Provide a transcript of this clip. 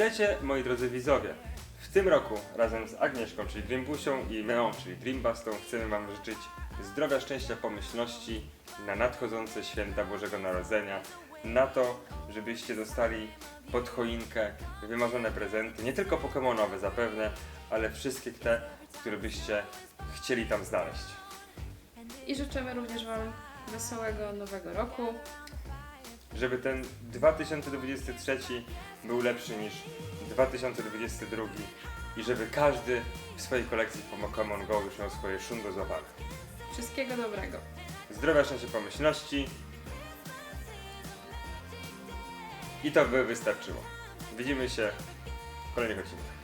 Pamiętajcie, moi drodzy widzowie, w tym roku razem z Agnieszką, czyli Dreambusią i Meą, czyli Dreambustą, chcemy Wam życzyć zdrowia, szczęścia, pomyślności na nadchodzące święta Bożego Narodzenia, na to, żebyście dostali pod choinkę wymarzone prezenty, nie tylko pokemonowe zapewne, ale wszystkie te, które byście chcieli tam znaleźć. I życzymy również Wam wesołego nowego roku. Żeby ten 2023 był lepszy niż 2022 i żeby każdy w swojej kolekcji Pokémon Go już miał swoje szun do złapania. Wszystkiego dobrego. Zdrowia, szczęścia, pomyślności. I to by wystarczyło. Widzimy się w kolejnych odcinkach.